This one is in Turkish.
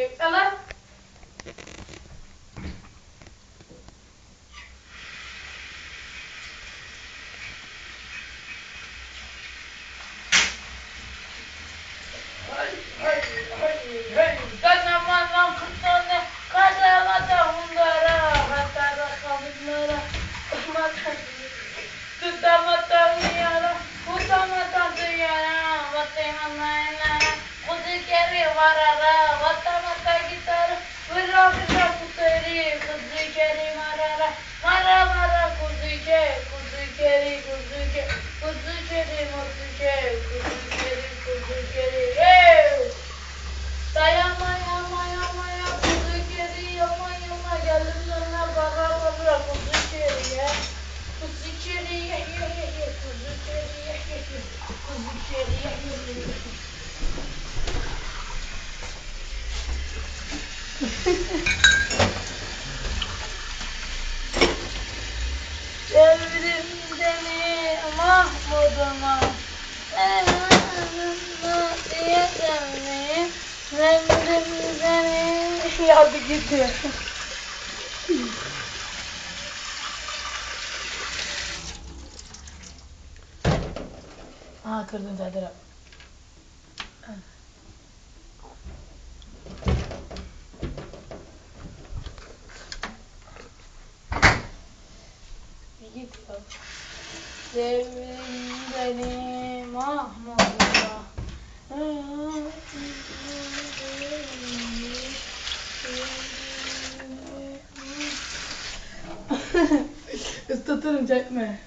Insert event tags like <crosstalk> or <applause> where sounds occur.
It's 11. mara mara kuzu ke, kuzu kere, kuzu ke, kuzu kere, kuzu ke, kuzu kere, kuzu kere, hey! Dayama yama yama ya kuzu kedi yama yama geldim sana bara bara kuzu kedi ya kuzu kedi ye ye ye ye kuzu kedi ye ye ye kuzu kedi ye ye ye Sevdim Mahmud'uma diye Sevdim <laughs> seni Yardı gitti Aa kırdın zaten Bir git ya. Sevdim seni Mahmud'uma <laughs> Islatırım çekme.